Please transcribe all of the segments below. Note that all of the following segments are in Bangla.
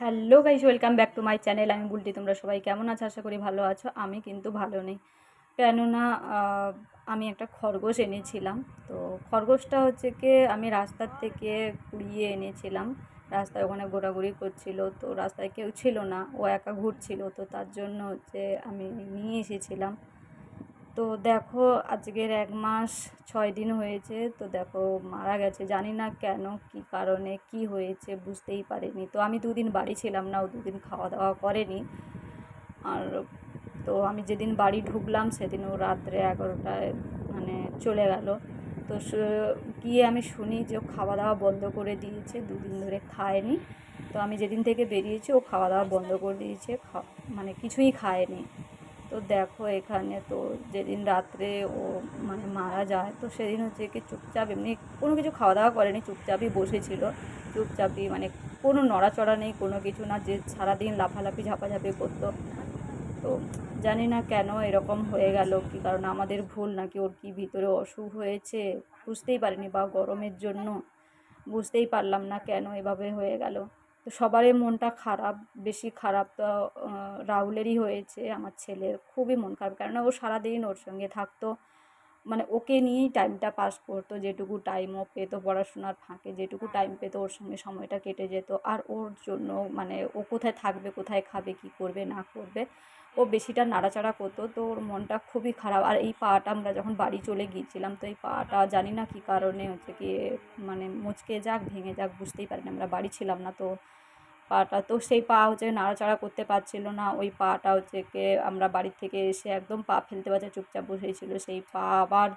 Hello guys, welcome back to my channel. আমি বুলটি, তোমরা সবাই কেমন আছো? আশা করি ভালো আছো। আমি কিন্তু ভালো নেই। কেননা আমি একটা খরগোশ এনেছিলাম। তো খরগোশটা হচ্ছে কি, আমি রাস্তার থেকে কুড়িয়ে এনেছিলাম। রাস্তায় ওখানে ঘোরাঘুরি করছিল। তো রাস্তায় কেউ ছিল না। ও একা ঘুরছিল। তো তার জন্য হচ্ছে আমি নিয়ে এসেছিলাম। তো দেখো, আজকের এক মাস, ছয় দিন হয়েছে। তো দেখো, মারা গেছে। জানি না কেন, কি কারণে, কি হয়েছে বুঝতেই পারিনি। তো আমি দুদিন বাড়ি ছিলাম না, ও দুদিন খাওয়া দাওয়া করেনি। আর তো আমি যেদিন বাড়ি ঢুকলাম, সেদিন ও রাত্রে এগারোটায় মানে চলে গেল। তো গিয়ে আমি শুনি যে ও খাওয়া দাওয়া বন্ধ করে দিয়েছে, দুদিন ধরে খায়নি। তো আমি যেদিন থেকে বেরিয়েছি, ও খাওয়া দাওয়া বন্ধ করে দিয়েছে মানে কিছুই খায়নি। তো দেখো এখানে তো যেদিন রাত্রে ও মানে মারা যায়, তো সেদিন হচ্ছে কি চুপচাপ এমনি কোনো কিছু খাওয়া দাওয়া করেনি, চুপচাপই বসেছিল। চুপচাপই মানে কোনো নড়াচড়া নেই, কোনো কিছু না, যে সারাদিন লাফালাফি, ঝাপাঝাপি করতো। তো জানি না কেন এরকম হয়ে গেল, কি কারণ আমাদের ভুল নাকি ওর কি ভিতরে অসুখ হয়েছে, বুঝতেই পারিনি বা গরমের জন্য, বুঝতেই পারলাম না কেন এভাবে হয়ে গেল। তো সবারই মনটা খারাপ, বেশি খারাপ তো রাহুলেরই হয়েছে, আমার ছেলের খুবই মন খারাপ। কেননা ও সারাদিন ওর সঙ্গে থাকতো মানে ওকে নিয়েই টাইমটা পাস করতো, যেটুকু টাইম ও পেতো পড়াশোনার ফাঁকে, যেটুকু টাইম পেতো ওর সঙ্গে সময়টা কেটে যেত। আর ওর জন্য মানে ও কোথায় থাকবে, কোথায় খাবে, কি করবে, না করবে, ও বেশিটা নাড়াচাড়া করতো। তো ওর মনটা খুবই খারাপ। আর এই পাটা আমরা যখন বাড়ি চলে গিয়েছিলাম, তো এই পাটা জানি না কী কারণে হচ্ছে কি মানে মুচকে যাক, ভেঙে যাক, বুঝতেই পারিনি। আমরা বাড়ি ছিলাম না, তো পাটা। তো সেই পা হচ্ছে নাড়াচাড়া করতে পারছিল না। ওই পাটা হচ্ছে কে আমরা বাড়ির থেকে এসে একদম পা ফেলতে পারছে, চুপচাপ বসেছিল সেই পা আবার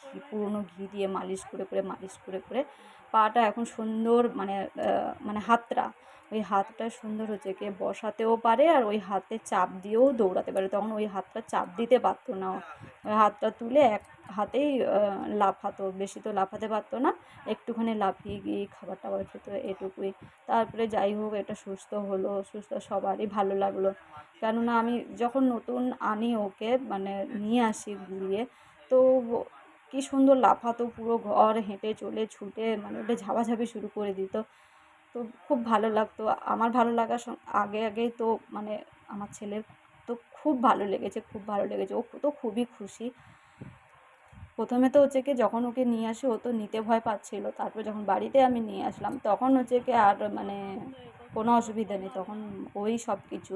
ঘি, পুরনো ঘি দিয়ে মালিশ করে করে, মালিশ করে করে পাটা এখন সুন্দর মানে মানে হাতটা, ওই হাতটা সুন্দর হচ্ছে কি বসাতেও পারে আর ওই হাতে চাপ দিয়েও দৌড়াতে পারে। তখন ওই হাতটা চাপ দিতে পারতো না হাতটা তুলে এক হাতেই লাফাতো। বেশি তো লাফাতে পারতো না। একটুখানি লাফিয়ে গিয়ে খাবার টাবার খেতো এটুকুই। তারপরে যাই হোক, এটা সুস্থ হলো। সুস্থ সবারই ভালো লাগল। কেননা আমি যখন নতুন আনি ওকে মানে নিয়ে আসি ঘুরিয়ে, তো কি সুন্দর লাফাতো পুরো ঘর, হেঁটে চলে ছুটে মানে ওটা ঝাপাঝাপি শুরু করে দিত। তো খুব ভালো লাগতো। আমার ভালো লাগার আগে আগেই তো মানে আমার ছেলের তো খুব ভালো লেগেছে, খুব ভালো লেগেছে। ও তো খুবই খুশি। প্রথমে তো হচ্ছে কি যখন ওকে নিয়ে আসি, ও তো নিতে ভয় পাচ্ছিল। তারপর যখন বাড়িতে আমি নিয়ে আসলাম, তখন হচ্ছে কি আর মানে কোনো অসুবিধা নেই, তখন ওই সব কিছু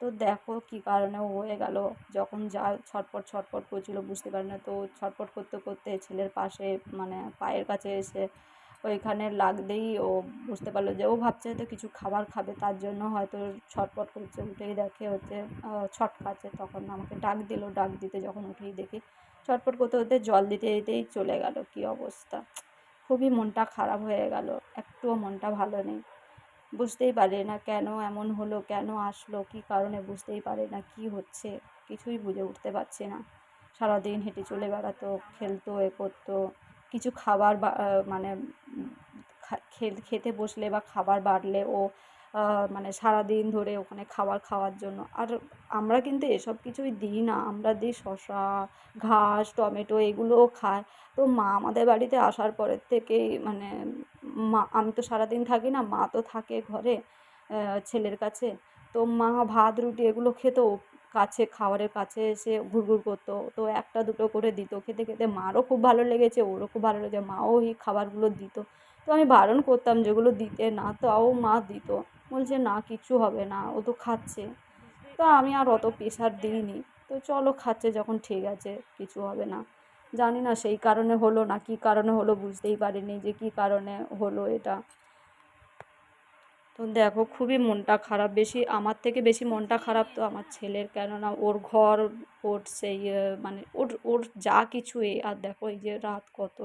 তো দেখো কী কারণে ও হয়ে গেল। যখন যা ছটপট ছটপট করছিল, বুঝতে পারি না। তো ছটপট করতে করতে ছেলের পাশে মানে পায়ের কাছে এসে ওইখানে লাগতেই ও বুঝতে পারল যে ও ভাবছে হয়তো কিছু খাবার খাবে তার জন্য হয়তো ছটপট করছে উঠেই দেখে হচ্ছে আহ, ছটকাচ্ছে। তখন আমাকে ডাক দিল ডাক দিতে যখন উঠেই দেখি ছটফট করতে করতে জল দিতে দিতেই চলে গেল। কী অবস্থা? খুবই মনটা খারাপ হয়ে গেল। একটুও মনটা ভালো নেই। বুঝতেই পারে না কেন এমন হলো কেন আসলো কী কারণে বুঝতেই পারে না কী হচ্ছে? কিছুই বুঝে উঠতে পারছে না। সারাদিন হেঁটে চলে বেড়াতো খেলতো এ করতো। কিছু খাবার বা মানে খেতে বসলে বা খাবার বাড়লে ও মানে সারাদিন ধরে ওখানে খাবার খাওয়ার জন্য। আর আমরা কিন্তু এসব কিছুই দিই না। আমরা দিই শশা ঘাস, টমেটো এগুলোও খায় তো মা আমাদের বাড়িতে আসার পরের থেকেই মানে মা, আমি তো সারাদিন থাকি না, মা তো থাকে ঘরে ছেলের কাছে। তো মা ভাত, রুটি এগুলো খেত কাছে, খাবারের কাছে এসে ঘুরঘুর করতো। তো একটা দুটো করে দিত। খেতে খেতে মারও খুব ভালো লেগেছে, ওরও খুব ভালো লেগেছে, মাও এই খাবারগুলো দিত। তো আমি বারণ করতাম যেগুলো দিতে না তাও মা দিত। বলছে, না কিছু হবে না, ও তো খাচ্ছে। তো আমি আর অত প্রেশার দিইনি। তো চলো, খাচ্ছে যখন, ঠিক আছে, কিছু হবে না। জানি না সেই কারণে হলো না কী কারণে হলো, বুঝতেই পারিনি যে কী কারণে হলো এটা। তো দেখো খুবই মনটা খারাপ। বেশি আমার থেকে বেশি মনটা খারাপ তো আমার ছেলের, কেননা ওর ঘর, ওর সেই মানে ওর ওর যা কিছুই। আর দেখো এই যে রাত কত,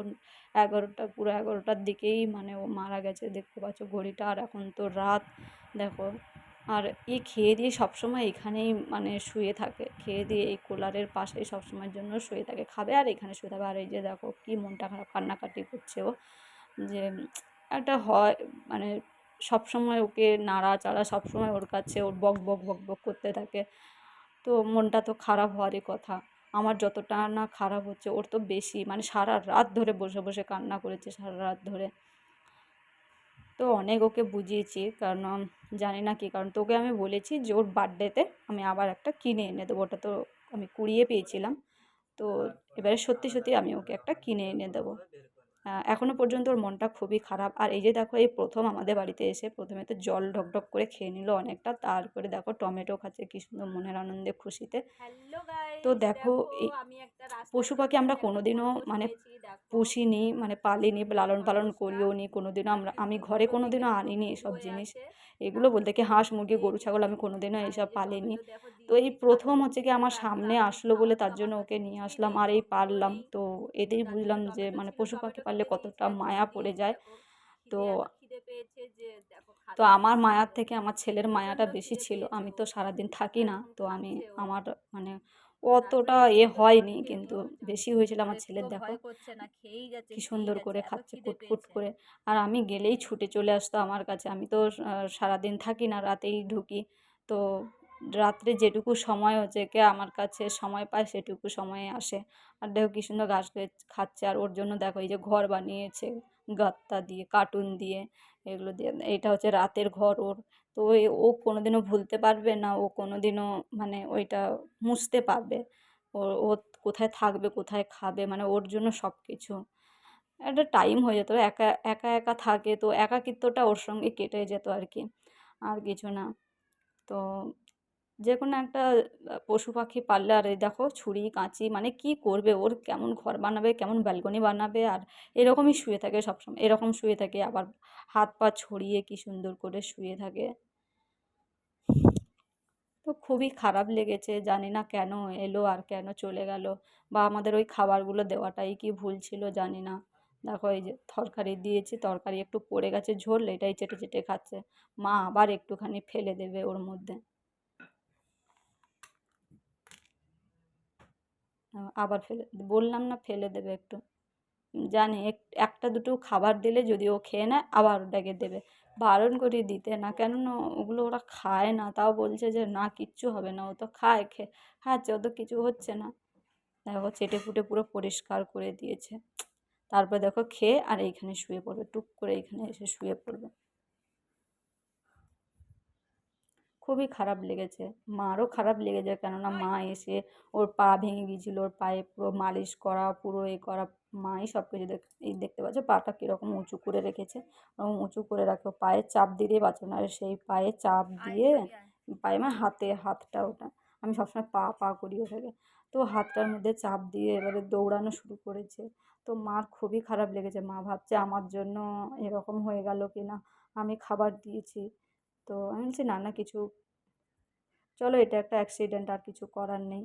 এগারোটা, পুরো এগারোটার দিকেই মানে ও মারা গেছে, দেখতে পাচ্ছ ঘড়িটা। আর এখন তো রাত, দেখো। আর এই খেয়ে দিয়ে সবসময় এখানেই মানে শুয়ে থাকে। খেয়ে দিয়ে এই কুলারের পাশেই সবসময়ের জন্য শুয়ে থাকে, খাবে আর এখানে শুয়ে থাকবে। আর এই যে দেখো কি মনটা খারাপ, কান্নাকাটি করছে ও। যে একটা হয় মানে সবসময় ওকে নাড়াচাড়া, সবসময় ওর কাছে ওর বক বক বক বক করতে থাকে। তো মনটা তো খারাপ হওয়ারই কথা। আমার যতটা না খারাপ হচ্ছে, ওর তো বেশি। মানে সারা রাত ধরে বসে বসে কান্না করেছে সারা রাত ধরে। তো অনেক ওকে বুঝিয়েছি, কারণ জানি না কি। কারণ তোকে আমি বলেছি যে ওর বার্থডেতে আমি আবার একটা কিনে এনে দেবো। ওটা তো আমি কুড়িয়ে পেয়েছিলাম। তো এবারে সত্যি সত্যি আমি ওকে একটা কিনে এনে দেবো। আহ, এখনও পর্যন্ত ওর মনটা খুবই খারাপ। আর এই যে দেখো এই প্রথম আমাদের বাড়িতে এসে প্রথমে তো জল ঢকঢক করে খেয়ে নিল অনেকটা। তারপরে দেখো টমেটো খাচ্ছে কি সুন্দর মনের আনন্দে খুশিতে। তো দেখো এই পশু পাখি আমরা কোনোদিনও মানে পুষিনি মানে পালিনি লালন পালন করিও নি কোনোদিনও আমরা আমি ঘরে কোনোদিনও আনিনি এসব জিনিস। এগুলো বলতে কি হাঁস মুরগি গরু ছাগল আমি কোনোদিনও এইসব পালিনি। তো এই প্রথম হচ্ছে কি আমার সামনে আসলো বলে তার জন্য ওকে নিয়ে আসলাম আর এই পারলাম। তো এতেই বুঝলাম যে মানে পশু পাখি পারলে কতটা মায়া পড়ে যায়। তো তো আমার মায়ার থেকে আমার ছেলের মায়াটা বেশি ছিল। আমি তো সারাদিন থাকি না তো আমি আমার মানে অতটা এ হয়নি কিন্তু বেশি হয়েছিল আমার ছেলের দেখো কি সুন্দর করে খাচ্ছে কুটকুট করে। আর আমি গেলেই ছুটে চলে আসতো আমার কাছে। আমি তো সারাদিন থাকি না রাতেই ঢুকি। তো রাত্রে যেটুকু সময় হচ্ছে কে আমার কাছে সময় পায় সেটুকু সময়ে আসে। আর দেখো কি সুন্দর ঘাস খাচ্ছে আর ওর জন্য দেখো এই যে ঘর বানিয়েছে গাত্তা দিয়ে কার্টুন দিয়ে। এগুলো দিয়ে, এটা হচ্ছে রাতের ঘর ওর। তো ওই ও কোনোদিনও ভুলতে পারবে না, ও কোনো দিনও মানে ওইটা মুছতে পারবে। ও ও কোথায় থাকবে, কোথায় খাবে মানে ওর জন্য সব কিছু একটা টাইম হয়ে যেত, একা একা একা থাকে, তো একাকিত্বটা ওর সঙ্গে কেটে যেত আর কি, আর কিছু না। তো যে কোনো একটা পশু পাখি পাললে আর এই দেখো ছুরি, কাঁচি মানে কি করবে? ওর কেমন ঘর বানাবে, কেমন ব্যালকনি বানাবে? আর এরকমই শুয়ে থাকে সবসময়। এরকম শুয়ে থাকে, আবার হাত পা ছড়িয়ে কি সুন্দর করে শুয়ে থাকে। তো খুবই খারাপ লেগেছে, জানি না কেন এলো আর কেন চলে গেল। বা আমাদের ওই খাবারগুলো দেওয়াটাই কি ভুল ছিল, জানি না। দেখো এই যে তরকারি দিয়েছি, তরকারি একটু পড়ে গেছে ঝোল, এটাই চেটে চেটে খাচ্ছে। মা আবার একটুখানি ফেলে দেবে ওর মধ্যে। আবার ফেলে বললাম না ফেলে দেবে একটু। জানি এক- একটা দুটো খাবার দিলে যদি ও খেয়ে নেয়, আবার ওটাকে দেবে। বারণ করি দিতে না, কেননা ওগুলো ওরা খায় না, তাও বলছে যে না, কিচ্ছু হবে না, ও তো খায়, খে খাচ্ছে ও তো কিছু হচ্ছে না। দেখো, চেটে ফুটে পুরো পরিষ্কার করে দিয়েছে। তারপর দেখো, খেয়ে আর এইখানে শুয়ে পড়বে, টুক করে এইখানে এসে শুয়ে পড়বে। খুবই খারাপ লেগেছে। মারও খারাপ লেগেছে কেননা মা এসে ওর পা ভেঙে গিয়েছিল ওর পায়ে পুরো মালিশ করা পুরো এ করা মাই সব কিছু দেখ এই দেখতে পাচ্ছ পাটা কীরকম উঁচু করে রেখেছে। ওরকম উঁচু করে রাখো পায়ে চাপ দিলে বাঁচো না। আর সেই পায়ে চাপ দিয়ে পায়ে মানে হাতে হাতটা ওটা। আমি সবসময় পা পা করি ওটাকে। তো হাতটার মধ্যে চাপ দিয়ে এবারে দৌড়ানো শুরু করেছে। তো মার খুবই খারাপ লেগেছে। মা ভাবছে আমার জন্য এরকম হয়ে গেল কি না আমি খাবার দিয়েছি। তো আমি বলছি না না কিছু চলো এটা একটা অ্যাক্সিডেন্ট আর কিছু করার নেই।